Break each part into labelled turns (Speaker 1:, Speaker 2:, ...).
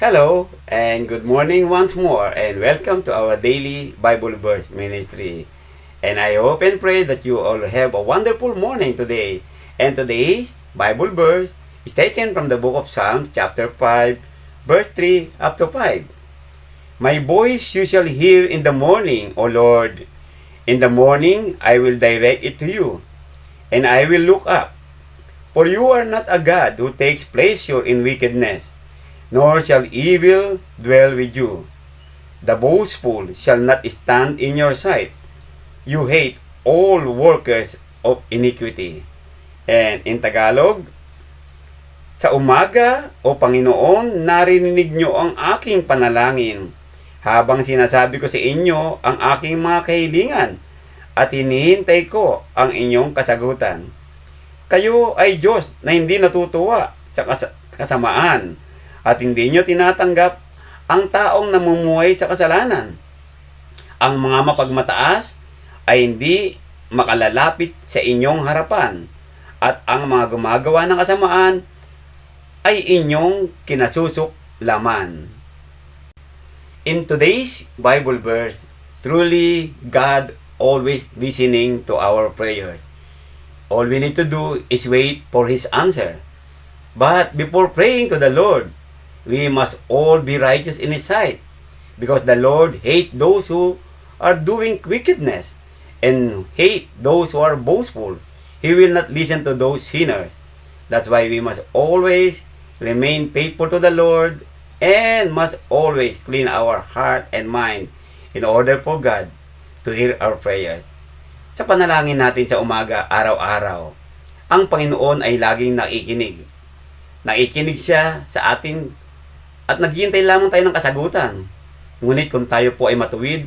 Speaker 1: Hello and good morning once more and welcome to our daily Bible verse ministry. And I hope and pray that you all have a wonderful morning today. And today's Bible verse is taken from the book of Psalms chapter 5 verse 3 up to 5. My voice you shall hear in the morning, O Lord. In the morning I will direct it to you, and I will look up. For you are not a God who takes pleasure in wickedness, nor shall evil dwell with you. The boastful shall not stand in your sight. You hate all workers of iniquity. And in Tagalog, sa umaga, O Panginoon, narinig niyo ang aking panalangin habang sinasabi ko sa inyo ang aking mga kahilingan at hinihintay ko ang inyong kasagutan. Kayo ay Diyos na hindi natutuwa sa kas- kasamaan at hindi nyo tinatanggap ang taong namumuhay sa kasalanan. Ang mga mapagmataas ay hindi makalalapit sa inyong harapan at ang mga gumagawa ng kasamaan ay inyong kinasusok laman. In today's Bible verse, truly God always listening to our prayers. All we need to do is wait for His answer. But before praying to the Lord, we must all be righteous in His sight. Because the Lord hate those who are doing wickedness and hate those who are boastful. He will not listen to those sinners. That's why we must always remain faithful to the Lord and must always clean our heart and mind in order for God to hear our prayers. Sa panalangin natin sa umaga, araw-araw, ang Panginoon ay laging nakikinig. Nakikinig siya sa atin at naghihintay lamang tayo ng kasagutan. Ngunit kung tayo po ay matuwid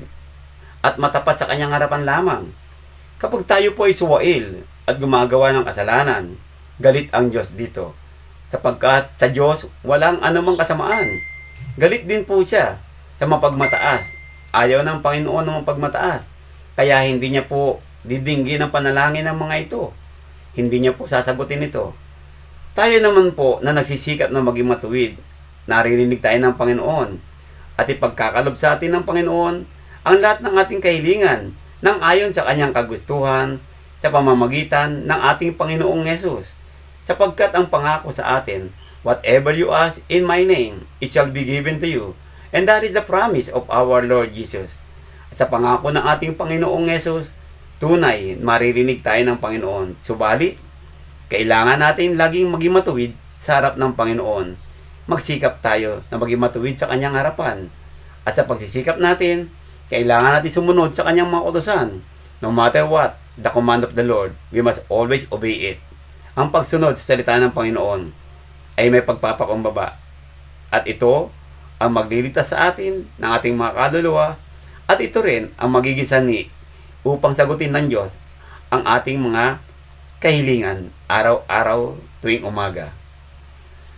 Speaker 1: at matapat sa kanyang harapan lamang, kapag tayo po ay suwail at gumagawa ng kasalanan, galit ang Diyos dito. Sapagkat sa Diyos, walang anumang kasamaan. Galit din po siya sa mapagmataas. Ayaw ng Panginoon ng mapagmataas. Kaya hindi niya po didinggin ang panalangin ng mga ito. Hindi niya po sasagutin ito. Tayo naman po na nagsisikap na maging matuwid, naririnig tayo ng Panginoon at ipagkakalob sa atin ng Panginoon ang lahat ng ating kahilingan nang ayon sa kanyang kagustuhan sa pamamagitan ng ating Panginoong Yesus. Sapagkat ang pangako sa atin, whatever you ask in my name, it shall be given to you. And that is the promise of our Lord Jesus. At sa pangako ng ating Panginoong Yesus, tunay maririnig tayo ng Panginoon. Subalit, kailangan natin laging maging matuwid sa harap ng Panginoon. Magsikap tayo na maging matuwid sa kanyang harapan. At sa pagsisikap natin, kailangan natin sumunod sa kanyang mga utosan. No matter what, the command of the Lord, we must always obey it. Ang pagsunod sa salita ng Panginoon ay may pagpapakumbaba. At ito ang magliligtas sa atin ng ating mga kaluluwa at ito rin ang magiging sani upang sagutin ng Diyos ang ating mga kahilingan araw-araw tuwing umaga.